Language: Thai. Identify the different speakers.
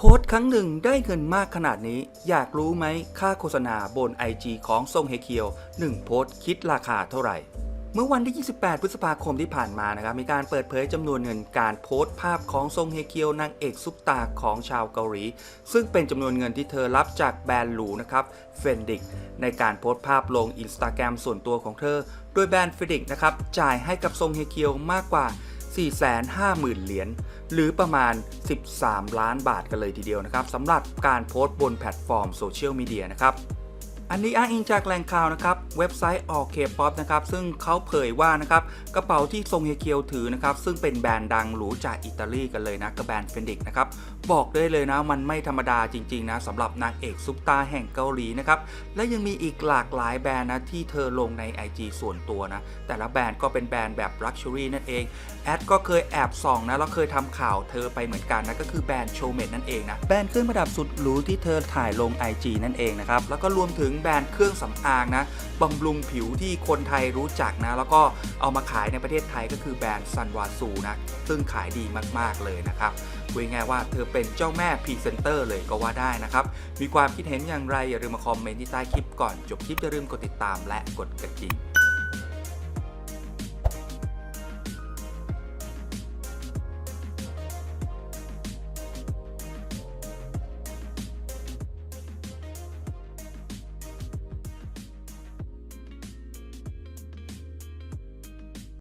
Speaker 1: โพสต์ครั้งหนึ่งได้เงินมากขนาดนี้ อยากรู้ไหมค่าโฆษณาบน IG ของทรงเฮเคียว 1 โพสต์คิดราคาเท่าไหร่ เมื่อวันที่ 28 พฤษภาคมที่ผ่านมานะครับมีการเปิดเผยจำนวนเงินการโพสต์ภาพของทรงเฮเคียวนางเอกซุปตาของชาวเกาหลี ซึ่งเป็นจำนวนเงินที่เธอรับจากแบรนด์หรูนะครับเฟนดิกในการโพสต์ภาพลงอินสตาแกรมส่วนตัวของเธอ โดยแบรนด์เฟนดิกนะครับจ่ายให้กับทรงเฮเคียวมากกว่า 450,000 เหรียญหรือประมาณ 13 ล้านบาทกันเลยทีเดียวนะครับสำหรับการโพสต์บนแพลตฟอร์มโซเชียลมีเดียนะครับ อันนี้อ้างอิงจากแหล่งข่าวนะครับ เว็บไซต์ All K-pop นะครับ ซึ่งเขาเผยว่านะครับ กระเป๋าที่ทรงเฮเคียวถือนะครับ ซึ่งเป็นแบรนด์ดังหรูจากอิตาลีกันเลยนะกับแบรนด์เฟนดิกนะครับ บอกได้เลยนะ มันไม่ธรรมดาจริง ๆ นะสำหรับนางเอกซุปตาแห่งเกาหลีนะครับ และยังมีอีกหลากหลายแบรนด์นะ ที่เธอลงใน IG ส่วนตัวนะ แต่ละแบรนด์ก็เป็นแบรนด์แบบ Luxury นั่นเองแอดก็เคยแอบส่องนะแล้วเคยทำข่าวเธอไปเหมือนกันนะก็คือแบรนด์โชเมดนั่นเองนะแบรนด์เครื่องประดับสุดหรูที่เธอถ่ายลง IG นั่นเองนะครับแล้วก็รวมถึงแบรนด์เครื่องสำอางนะบำรุงผิวที่คนไทยรู้จักนะ แล้วก็เอามาขายในประเทศไทยก็คือแบรนด์ซันวาซูนะ ซึ่งขายดีมากๆเลยนะครับพูดง่ายว่าเธอเป็นเจ้าแม่พรีเซนเตอร์เลยก็ว่าได้นะครับ มีความคิดเห็นอย่างไรอย่าลืมมาคอมเมนต์ที่ใต้คลิปก่อน จบคลิปอย่าลืมกดติดตามและกดกระดิ่ง